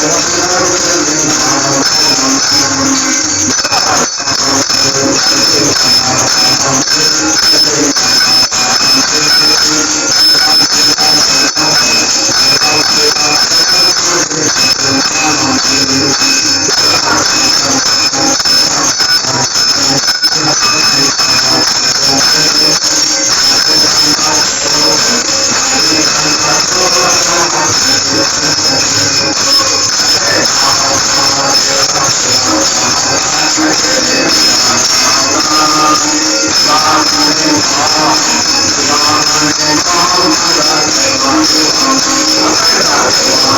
Thank you. 啊，让远方的你忘记我，忘记我。